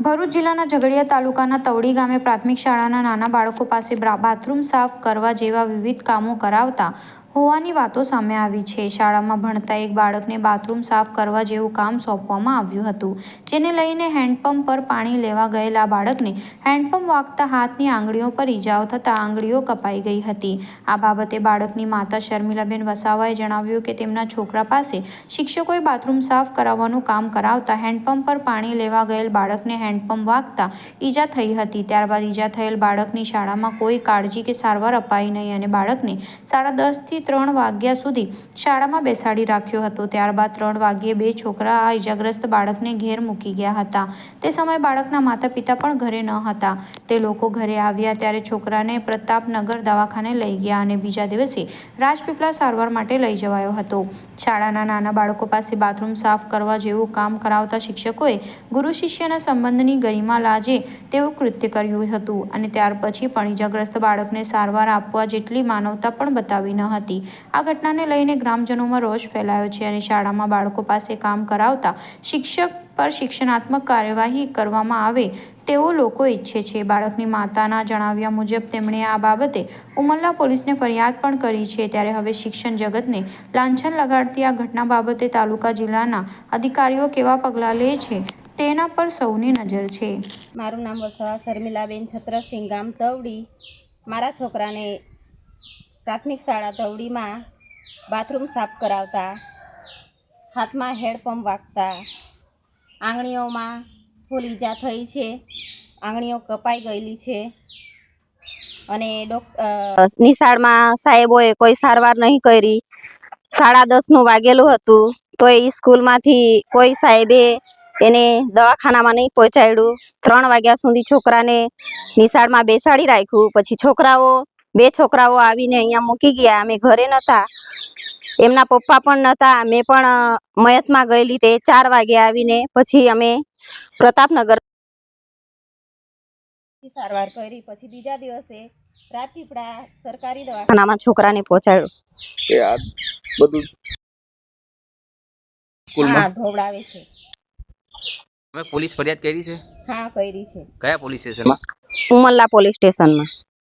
ભરૂચ જિલ્લાના ઝઘડિયા તાલુકાના તવડી ગામે પ્રાથમિક શાળાના નાના બાળકો પાસે બાથરૂમ સાફ કરવા જેવા વિવિધ કામો કરાવતા હોવાની વાતો સામે આવી છે. શાળામાં ભણતા એક બાળકને બાથરૂમ સાફ કરવા જેવું કામ સોંપવામાં આવ્યું હતું, જેને લઈને હેન્ડપંપ પર પાણી લેવા ગયેલા બાળકને હેન્ડપંપ વાગતા હાથની આંગળીઓ પર ઈજાઓ થતાં આંગળીઓ કપાઈ ગઈ હતી. આ બાબતે બાળકની માતા શર્મિલાબેન વસાવાએ જણાવ્યું કે તેમના છોકરા પાસે શિક્ષકોએ બાથરૂમ સાફ કરાવવાનું કામ કરાવતા હેન્ડપંપ પર પાણી લેવા ગયેલ બાળકને હેન્ડપંપ વાગતા ઈજા થઈ હતી. ત્યારબાદ ઈજા થયેલ બાળકની શાળામાં કોઈ કાળજી કે સારવાર અપાઈ નહીં અને બાળકને સાડા દસથી ત્રણ વાગ્યા સુધી શાળામાં બેસાડી રાખ્યો હતો. ત્યારબાદ ત્રણ વાગ્યે બે છોકરા આ ઈજાગ્રસ્ત બાળકને ઘેર મૂકી ગયા હતા. તે સમયે બાળકના માતા પિતા પણ ઘરે ન હતા. તે લોકો ઘરે આવ્યા ત્યારે છોકરાને પ્રતાપનગર દવાખાને લઈ ગયા અને બીજા દિવસે રાજપીપળા સારવાર માટે લઈ જવાયો હતો. શાળાના નાના બાળકો પાસે બાથરૂમ સાફ કરવા જેવું કામ કરાવતા શિક્ષકોએ ગુરુ શિષ્યના સંબંધની ગરિમા લાજે તેવું કૃત્ય કર્યું હતું અને ત્યાર પછી પણ ઇજાગ્રસ્ત બાળકને સારવાર આપવા જેટલી માનવતા પણ બતાવી ન હતી. આ ઘટનાને લઈને ગ્રામજનોમાં રોષ ફેલાયો છે અને શાળામાં બાળકો પાસે કામ કરાવતા શિક્ષક પર શિક્ષણાત્મક કાર્યવાહી કરવામાં આવે તેવો લોકો ઈચ્છે છે. બાળકની માતાના જણાવ્યા મુજબ, તેમણે આ બાબતે ઉમરલા પોલીસને ફરિયાદ પણ કરી છે. ત્યારે હવે શિક્ષણ જગતને લાંછન લગાડતી આ ઘટના બાબતે તાલુકા જિલ્લાના અધિકારીઓ કેવા પગલાં લે છે તેના પર સૌની નજર છે. મારું નામ વસવા શર્મિલાબેન છત્રસિંહ ગામ તવડી મારા છોકરાને પ્રાથમિક શાળા ધવડીમાં બાથરૂમ સાફ કરાવતા, હાથમાં હેડપંપ વાગતા, આંગળીઓમાં ફૂલ ઈજા થઈ છે, આંગળીઓ કપાઈ ગયેલી છે અને નિશાળમાં સાહેબોએ કોઈ સારવાર નહીં કરી. સાડા દસનું વાગેલું હતું તો એ સ્કૂલમાંથી કોઈ સાહેબે એને દવાખાનામાં નહીં પહોંચાડ્યું. ત્રણ વાગ્યા સુધી છોકરાને નિશાળમાં બેસાડી રાખ્યું. પછી છોકરાઓ બે છોકરાઓ આવીને અહીંયા મૂકી ગયા. અમે ઘરે નહોતા એમના પપ્પા પણ નહોતા મેં પણ મયતમાં ગયેલી તે ચાર વાગે આવીને પછી અમે પ્રતાપનગર સારવાર કરી. પછી બીજા દિવસે રાજપીપળા સરકારી દવાખાનામાં છોકરાને પહોંચાડ્યું. બધું સ્કૂલમાં? ધોવડાવે છે. તમે પોલીસ ફરિયાદ કરી છે? હા કરી છે. કયા પોલીસ સ્ટેશનમાં? ઉમલ્લા પોલીસ સ્ટેશનમાં.